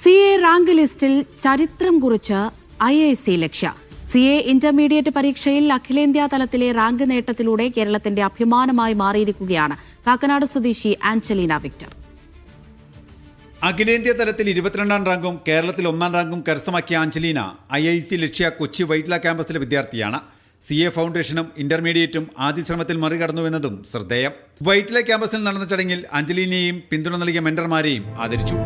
C A rank ലിസ്റ്റിൽ ചരിത്രം കുറിച്ച് I I C Lakshya. C A intermediate പരീക്ഷയിൽ അഖിലേന്ത്യാ തലത്തിലെ റാങ്ക് നേട്ടത്തിലൂടെ കേരളത്തിന്റെ അഭിമാനമായി മാറിയിരിക്കുകയാണ് കാക്കനാട് സ്വദേശി ആഞ്ചലീന വിക്ടർ. അഖിലേന്ത്യാ തലത്തിൽ ഇരുപത്തിരണ്ടാം റാങ്കും കേരളത്തിൽ ഒന്നാം റാങ്കും കരസ്ഥമാക്കിയ Angelina I I C Lakshya Kochi Vyttila ക്യാമ്പസിലെ വിദ്യാർത്ഥിയാണ്. സി എ ഫൗണ്ടേഷനും ഇന്റർമീഡിയറ്റും ആദ്യ ശ്രമത്തിൽ മറികടന്നുവെന്നതും ശ്രദ്ധേയം. വൈറ്റ്ല ക്യാമ്പസിൽ നടന്ന ചടങ്ങിൽ അഞ്ജലീനയെയും പിന്തുണ നൽകിയ മെന്റർമാരെയും ആദരിച്ചു.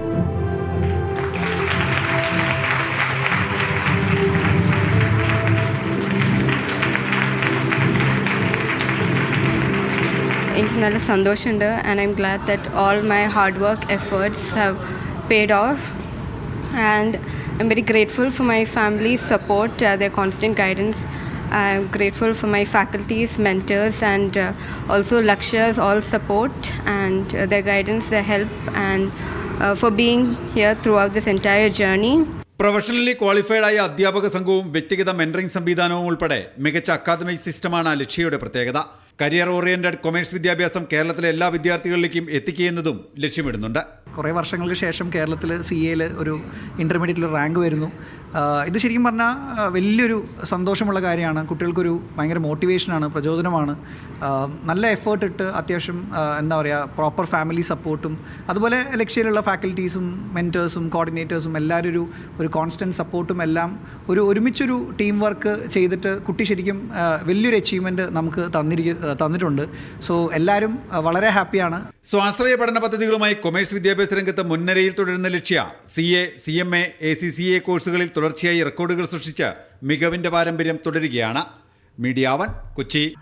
എനിക്ക് നല്ല സന്തോഷമുണ്ട് and I'm glad that all my hard work efforts have paid off and I'm very grateful for my family support their constant guidance I'm grateful for my faculties mentors and also lecturers all support and the guidance the help and for being here throughout this entire journey professionally qualified ആയ അധ്യാപക സംഘവും വ്യക്തിഗത mentoring സംവിധാനവും ഉൾപ്പെടെ മികച്ച academic സിസ്റ്റമാണ് ലക്ഷ്യയുടെ പ്രത്യേകത. Career oriented commerce വിദ്യാഭ്യാസം കേരളത്തിലെ എല്ലാ വിദ്യാർത്ഥികളിലേക്കും എത്തിക്കുകയെന്നതും ലക്ഷ്യമിടുന്നുണ്ട്. കുറേ വർഷങ്ങൾക്ക് ശേഷം കേരളത്തിൽ സി എയിൽ ഒരു ഇന്റർമീഡിയറ്റിൽ റാങ്ക് വരുന്നു. ഇത് ശരിക്കും പറഞ്ഞാൽ വലിയൊരു സന്തോഷമുള്ള കാര്യമാണ്. കുട്ടികൾക്കൊരു ഭയങ്കര മോട്ടിവേഷനാണ് പ്രചോദനമാണ്. നല്ല എഫേർട്ട് ഇട്ട് അത്യാവശ്യം എന്താ പറയുക പ്രോപ്പർ ഫാമിലി സപ്പോർട്ടും അതുപോലെ ലക്ഷ്യയിലുള്ള ഫാക്കൽറ്റീസും മെന്റേഴ്സും കോർഡിനേറ്റേഴ്സും എല്ലാവരും ഒരു ഒരു കോൺസ്റ്റന്റ് സപ്പോർട്ടും എല്ലാം ഒരു ഒരുമിച്ചൊരു ടീം വർക്ക് ചെയ്തിട്ട് കുട്ടി ശരിക്കും വലിയൊരു അച്ചീവ്മെന്റ് നമുക്ക് തന്നിരിക്ക തന്നിട്ടുണ്ട്. സോ എല്ലാവരും വളരെ ഹാപ്പിയാണ്. സ്വാശ്രയ പഠന പദ്ധതികളുമായി കൊമേഴ്സ് വിദ്യാഭ്യാസ രംഗത്ത് മുൻനിരയിൽ തുടരുന്ന Lakshya C A C M A A C C A കോഴ്സുകളിൽ തുടർച്ചയായി റെക്കോർഡുകൾ സൃഷ്ടിച്ച് മികവിന്റെ പാരമ്പര്യം തുടരുകയാണ്. Media one Kochi.